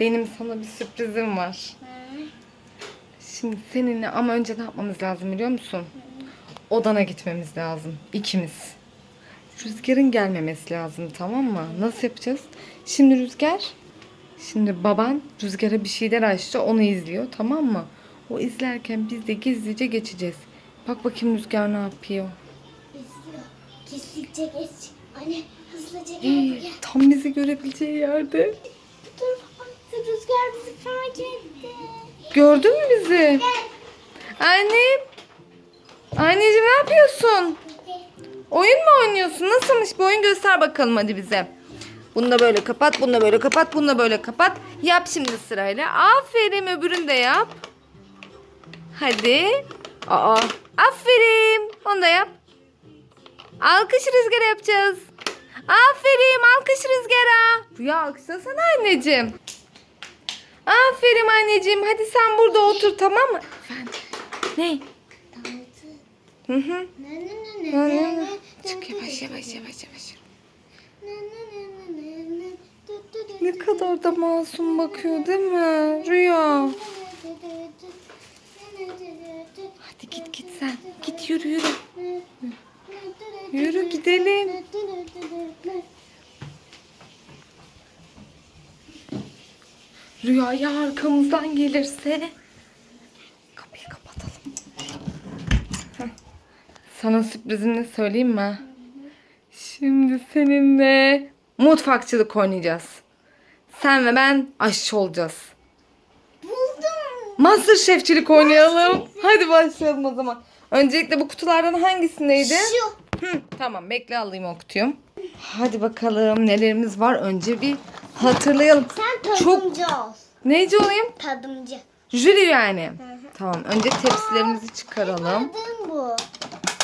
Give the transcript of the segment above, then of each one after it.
Benim sana bir sürprizim var. Şimdi seninle ama önce ne yapmamız lazım biliyor musun? Odana gitmemiz lazım. ikimiz. Rüzgar'ın gelmemesi lazım tamam mı? Nasıl yapacağız? Şimdi Rüzgar, şimdi baban Rüzgar'a bir şeyler açtı onu izliyor tamam mı? O izlerken biz de gizlice geçeceğiz. Bak bakayım Rüzgar ne yapıyor. İzliyor. Gizlice geç. Anne hızlıca gel buraya. Tam bizi görebileceği yerde. Rüzgar bizi fark etti. Gördün mü bizi? Annem. Anneciğim ne yapıyorsun? Oyun mu oynuyorsun? Nasılmış bir oyun göster bakalım hadi bize. Bunu da böyle kapat, bunu da böyle kapat, bunu da böyle kapat. Yap şimdi sırayla. Aferin öbürünü de yap. Hadi. Aa, aferin. Onu da yap. Alkış rüzgarı yapacağız. Aferin alkış rüzgara. Rüya alkışlasana anneciğim. Aferin anneciğim. Hadi sen burada otur tamam mı? Efendim. Ne? Hı hı. Ne ne ne ne Ne. Çık yavaş yavaş yavaş yavaş. Ne ne ne ne ne ne. Du, du, du, Ne kadar da masum bakıyor değil mi? Rüya. Hadi git git sen. Git yürü. Yürü Rüya ya arkamızdan gelirse? Kapıyı kapatalım. Heh. Sana sürprizini söyleyeyim mi? Şimdi seninle mutfakçılık oynayacağız. Sen ve ben aşçı olacağız. Buldum. Master şefçilik oynayalım. Hadi başlayalım o zaman. Öncelikle bu kutulardan hangisindeydi? Şu. Hı, tamam bekle alayım o kutuyu. Hadi bakalım nelerimiz var. Önce bir hatırlayalım. Sen Çok- tadımcı ol. Neyci olayım? Tadımcı. Jüri yani. Tamam önce tepsilerimizi çıkaralım. Tadım bu.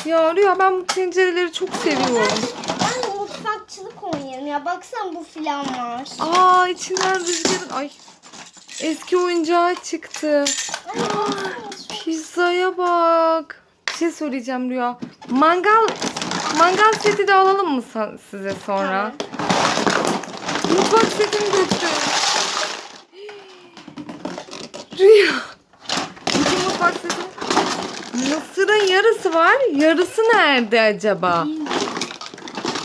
Ya Rüya ben bu tencereleri çok seviyorum. Ben de mutfakçılık oynayalım ya. Baksana bu filan var. Aa içinden rüzgarın... Ay eski oyuncağı çıktı. Ay. Pizzaya bak. Bir şey söyleyeceğim Rüya. Mangal mangal seti de alalım mı size sonra? Mutfak setini götür. Rüya. Bütün mutfak seti. Mısırın yarısı var. Yarısı nerede acaba?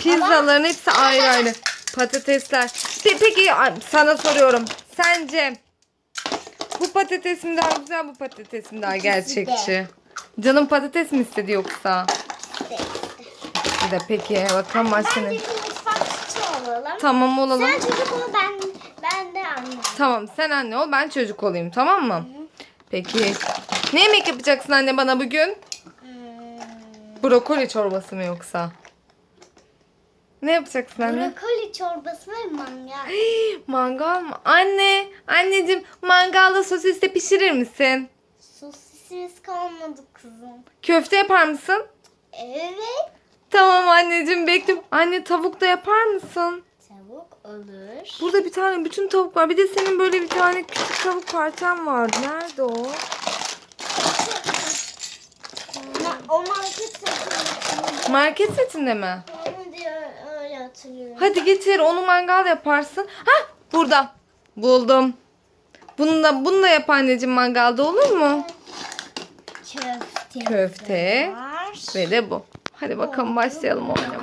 Pizzaların hepsi ayrı ayrı. Patatesler. Pe- Peki sana soruyorum. Sence bu patates mi daha güzel bu patates mi daha gerçekçi? Canım patates mi istedi yoksa? Bir de peki bakalım başka ne? Olalım. Tamam olalım. Sen çocuk ol ben ben de anne. Tamam sen anne ol ben çocuk olayım tamam mı? Peki. Ne yemek yapacaksın anne bana bugün? Hmm, Brokoli çorbası mı yoksa? Ne yapacaksın anne? brokoli çorbası ve mangal. Mangal mı? Anne, anneciğim mangalda sosis de pişirir misin? Sosisimiz kalmadı kızım. Köfte yapar mısın? Evet. Tamam anneciğim bekliyorum. Anne tavuk da yapar mısın? Tavuk olur. Burada bir tane bütün tavuk var. Bir de senin böyle bir tane küçük tavuk parçan vardı. Nerede o? Ma- o market satıyor. Market setinde mi? Onu diyor öyle hatırlıyorum. Hadi getir onu mangal yaparsın. Ha burada. Buldum. Bunu da, bunu da yap anneciğim mangalda olur mu? Köfte. Köfte. Var. Ve de bu. Hadi bakalım başlayalım oynamaya.